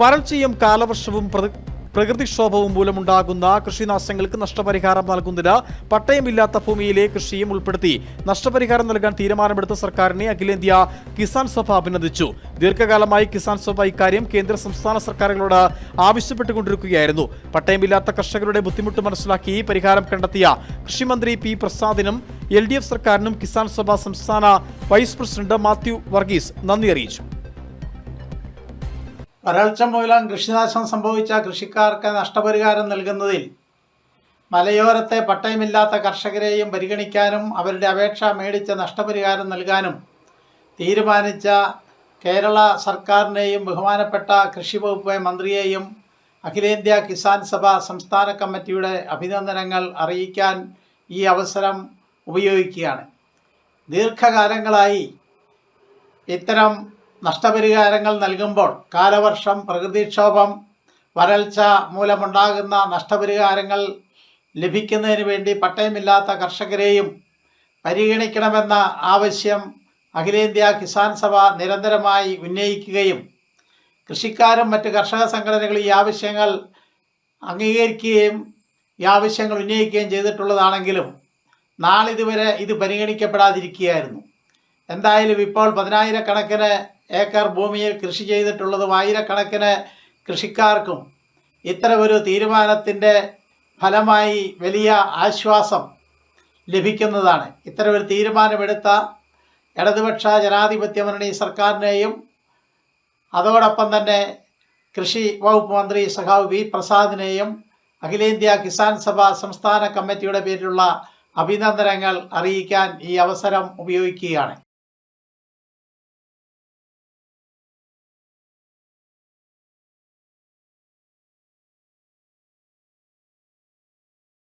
വരൾച്ചയും കാലവർഷവും പ്രകൃതിക്ഷോഭവും മൂലമുണ്ടാകുന്ന കൃഷിനാശങ്ങൾക്ക് നഷ്ടപരിഹാരം നൽകുന്നതിന് പട്ടയമില്ലാത്ത ഭൂമിയിലെ കൃഷിയും ഉൾപ്പെടുത്തി നഷ്ടപരിഹാരം നൽകാൻ തീരുമാനമെടുത്ത സർക്കാരിനെ അഖിലേന്ത്യാ കിസാൻ സഭ അഭിനന്ദിച്ചു. ദീർഘകാലമായി കിസാൻ സഭ ഇക്കാര്യം കേന്ദ്ര സംസ്ഥാന സർക്കാരുകളോട് ആവശ്യപ്പെട്ടുകൊണ്ടിരിക്കുകയായിരുന്നു. പട്ടയമില്ലാത്ത കർഷകരുടെ ബുദ്ധിമുട്ട് മനസ്സിലാക്കി പരിഹാരം കണ്ടെത്തിയ കൃഷിമന്ത്രി പി പ്രസാദിനും എൽ സർക്കാരിനും കിസാൻ സഭ സംസ്ഥാന വൈസ് പ്രസിഡന്റ് മാത്യു വർഗീസ് നന്ദി അറിയിച്ചു. വരൾച്ച മൂലം കൃഷിനാശം സംഭവിച്ച കൃഷിക്കാർക്ക് നഷ്ടപരിഹാരം നൽകുന്നതിൽ മലയോരത്തെ പട്ടയമില്ലാത്ത കർഷകരെയും പരിഗണിക്കാനും അവരുടെ അപേക്ഷ മേടിച്ച നഷ്ടപരിഹാരം നൽകാനും തീരുമാനിച്ച കേരള സർക്കാരിനെയും ബഹുമാനപ്പെട്ട കൃഷി വകുപ്പ് മന്ത്രിയെയും അഖിലേന്ത്യാ കിസാൻ സഭ സംസ്ഥാന കമ്മിറ്റിയുടെ അഭിനന്ദനങ്ങൾ അറിയിക്കാൻ ഈ അവസരം ഉപയോഗിക്കുകയാണ്. ദീർഘകാലങ്ങളായി ഇത്തരം നഷ്ടപരിഹാരങ്ങൾ നൽകുമ്പോൾ കാലവർഷം പ്രകൃതിക്ഷോഭം വരൾച്ച മൂലമുണ്ടാകുന്ന നഷ്ടപരിഹാരങ്ങൾ ലഭിക്കുന്നതിന് വേണ്ടി പട്ടയമില്ലാത്ത കർഷകരെയും പരിഗണിക്കണമെന്ന ആവശ്യം അഖിലേന്ത്യാ കിസാൻ സഭ നിരന്തരമായി ഉന്നയിക്കുകയും കൃഷിക്കാരും മറ്റ് കർഷക സംഘടനകൾ ഈ ആവശ്യങ്ങൾ അംഗീകരിക്കുകയും ഈ ആവശ്യങ്ങൾ ഉന്നയിക്കുകയും ചെയ്തിട്ടുള്ളതാണെങ്കിലും നാളിതുവരെ ഇത് പരിഗണിക്കപ്പെടാതിരിക്കുകയായിരുന്നു. എന്തായാലും ഇപ്പോൾ പതിനായിരക്കണക്കിന് ഏക്കർ ഭൂമിയിൽ കൃഷി ചെയ്തിട്ടുള്ളതും ആയിരക്കണക്കിന് കൃഷിക്കാർക്കും ഇത്തരമൊരു തീരുമാനത്തിന്റെ ഫലമായി വലിയ ആശ്വാസം ലഭിക്കുന്നതാണ്. ഇത്തരമൊരു തീരുമാനമെടുത്ത ഇടതുപക്ഷ ജനാധിപത്യ മുന്നണി സർക്കാരിനെയും അതോടൊപ്പം തന്നെ കൃഷി വകുപ്പ് മന്ത്രി സഖാവ് വി പ്രസാദിനെയും അഖിലേന്ത്യാ കിസാൻ സഭ സംസ്ഥാന കമ്മിറ്റിയുടെ പേരിലുള്ള അഭിനന്ദനങ്ങൾ അറിയിക്കാൻ ഈ അവസരം ഉപയോഗിക്കുകയാണ്.